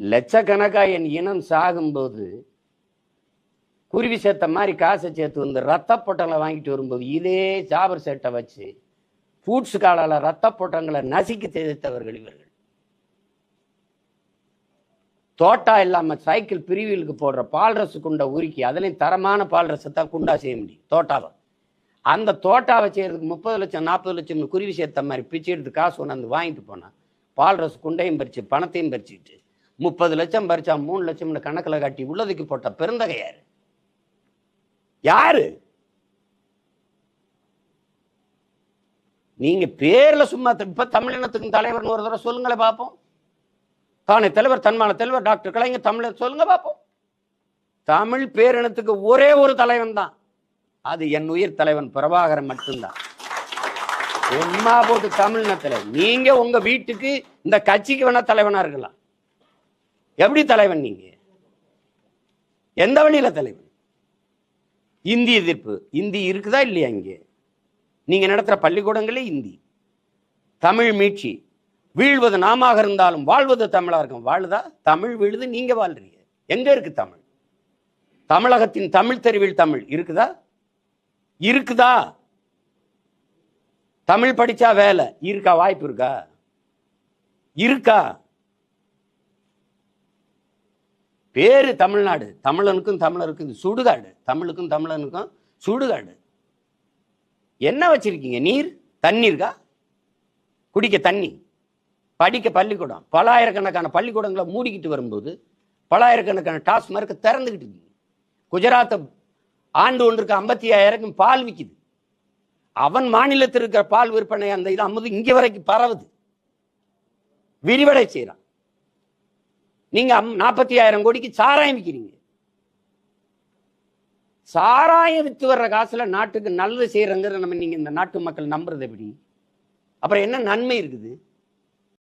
லட்சக்கணக்காக என் இனம் சாகும்போது குருவி சேர்த்த மாதிரி காசை சேர்த்து வந்து ரத்த பொட்டலை வாங்கிட்டு வரும்போது இதே ஜாபர் சேட்டை வச்சு பூட்ஸ் காலால் ரத்த பொட்டங்களை நசுக்கி தேய்த்தவர்கள் இவர்கள். தோட்டா இல்லாமல் சைக்கிள் பிரிவிலுக்கு போடுற பால் ரசு குண்டை உருக்கி அதுலேயும் தரமான பால் ரசத்தை தான் குண்டா செய்ய முடியும் தோட்டாவை. அந்த தோட்டாவை செய்கிறதுக்கு முப்பது லட்சம் நாற்பது லட்சம்னு குருவி சேர்த்த மாதிரி பிச்சை எடுத்து காசு கொண்டாந்து வாங்கிட்டு போனான் பால் ரசு குண்டையும் பறிச்சு பணத்தையும் பறிச்சுக்கிட்டு முப்பது லட்சம் பறிச்சா மூணு லட்சம்னு கணக்கில் காட்டி உள்ளதுக்கு போட்ட பெருந்தகையார். யாரு? யாரு நீங்க பேர்ல சும்மா இப்ப தமிழினத்துக்கு தலைவர்னு ஒரு தடவை சொல்லுங்களை பார்ப்போம் தானே தலைவர் தன்மான தலைவர் டாக்டர் கலைஞர் தமிழர் சொல்லுங்க பார்ப்போம் தமிழ் பேரினத்துக்கு ஒரே ஒரு தலைவன் தான். அது என் உயிர் தலைவன் பிரபாகரன் மட்டும்தான். சும்மா போட்டு தமிழ்ன தலைவன் நீங்க உங்க வீட்டுக்கு இந்த கட்சிக்கு வேணா தலைவனா இருக்கலாம். எப்படி தலைவன் நீங்க? எந்த வழியில தலைவன்? இந்தி எதிர்ப்பு. இந்தி இருக்குதா இல்லையா இங்கே? நீங்க நடத்துற பள்ளிக்கூடங்களே இந்தி. தமிழ் மீட்சி. வீழ்வது நாமாக இருந்தாலும் வாழ்வது தமிழா இருக்கும். வாழுதா? தமிழ் வீழுது நீங்க வாழ்றீங்க. எங்க இருக்கு தமிழ்? தமிழகத்தின் தமிழ் தெருவில் தமிழ் இருக்குதா? இருக்குதா? தமிழ் படிச்சா வேலை. இருக்கா? வாய்ப்பு இருக்கா? இருக்கா? பேரு தமிழ்நாடு. தமிழனுக்கும் தமிழருக்கும் சுடுகாடு. தமிழுக்கும் தமிழனுக்கும் சுடுகாடு. என்ன வச்சிருக்கீங்க? நீர்? தண்ணீர்கா இருக்கா குடிக்க தண்ணி. படிக்க பள்ளிக்கூடம். பலாயிரக்கணக்கான பள்ளிக்கூடங்களை மூடிக்கிட்டு வரும்போது பலாயிரக்கணக்கான டாஸ்மார்க் திறந்துக்கிட்டு இருக்கு குஜராத்தை ஆண்டு ஒன்றுக்கு ஐம்பத்தி ஐயாயிரம் பால் விற்கிது அவன் மாநிலத்தில் இருக்கிற பால் விற்பனை அந்த இது அம்மது இங்கே வரைக்கும் பரவுது. விரிவடை செய்யறான் நீங்க நாற்பத்தி ஆயிரம் கோடிக்கு சாராயம் விற்கிறீங்க சாராயம் வித்து வர்ற காசுல நாட்டுக்கு நல்லது செய்யறங்கிறத நம்ம நீங்க இந்த நாட்டு மக்கள் நம்புறது எப்படி? அப்புறம் என்ன நன்மை இருக்குது?